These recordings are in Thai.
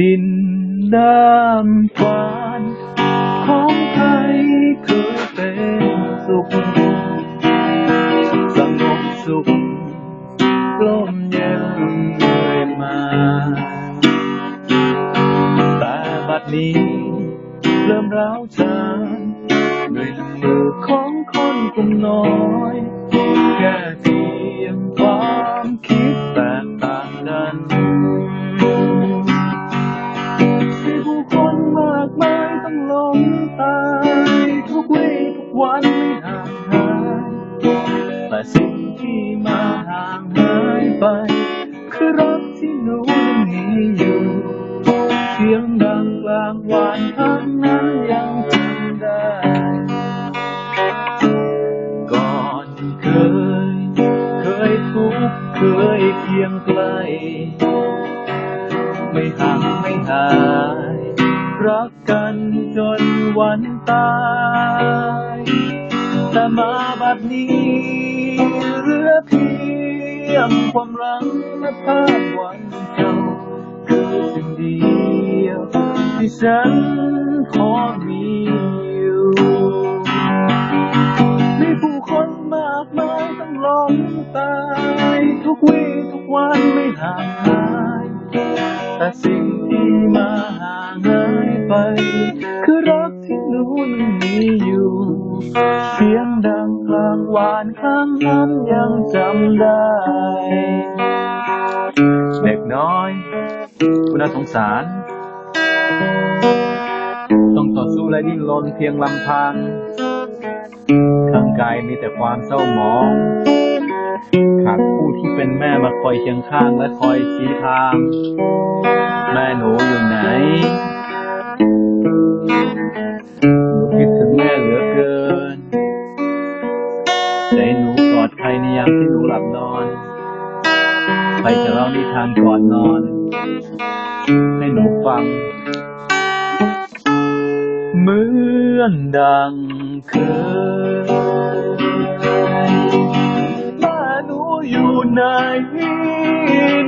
ดินดามฝันของไทยเคยเป็นสุข สงบสุขลมเย็นเรื่อยมา แต่บัดนี้เริ่มร้าวฉานด้วยน้ำมือของคนกลุ่มน้อย วันไม่ห่างหาย แต่สิ่งที่มาห่างหายไป คือรักที่หนูยังมีอยู่เสียงดังกลางวานทั้งนั้นยังจำได้ ก่อนเคย เคยทุกข์เคยเคียงไกล ไม่ห่างไม่หาย รักกันจนวันตาย แต่มาบัดนี้เหลือเพียงความรังและภาพวันเก่าคือสิ่งเดียวที่ฉันพอมีอยู่มีผู้คนมากมายต้องล้มตายทุกวี่ทุกวันไม่ห่างหายแต่สิ่งที่มาห่างหาย ไป คือรักที่หนูนั้นมีอยู่ เสียงดังกลางวานครั้งนั้นยังจำได้ เด็กน้อย คุณน่าสงสาร ต้องต่อสู้และดิ้นรนเพียงลำพังข้างกายมีแต่ความเศร้าหมองขาดผู้ที่เป็นแม่มาคอยเคียงข้างและคอยชี้ทาง แม่ ใจหนูกอดใครในยามที่หนูหลับนอน ใครจะเล่านิทานก่อนนอน ให้หนูฟัง เหมือนดังเคยแม่หนูอยู่ไหน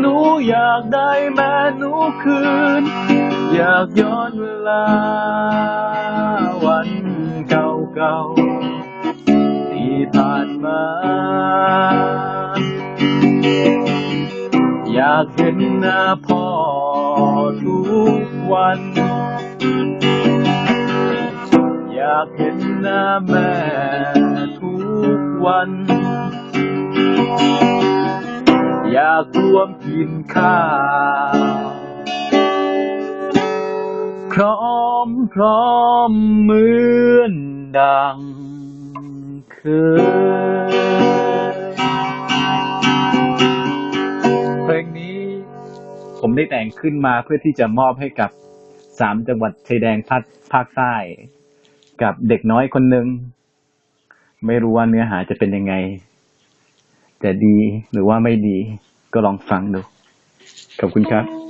หนูอยากได้แม่หนูคืน อยากย้อนเวลาวันเก่าๆ ผ่านมา อยากเห็นหน้าพ่อทุกวัน อยากเห็นหน้าแม่ทุกวัน อยากรวมกินข้าวพร้อมพร้อมเหมือนดัง คยเพลงนี้ผมได้แต่งขึ้นมาเพื่อที่จะมอบให้กับสามจังหวัดชายแดนภาคภาคใต้ กับเด็กน้อยคนหนึ่ง ไม่รู้ว่าเนื้อหาจะเป็นยังไงจะดีหรือว่าไม่ดีก็ลองฟังดู ขอบคุณครับ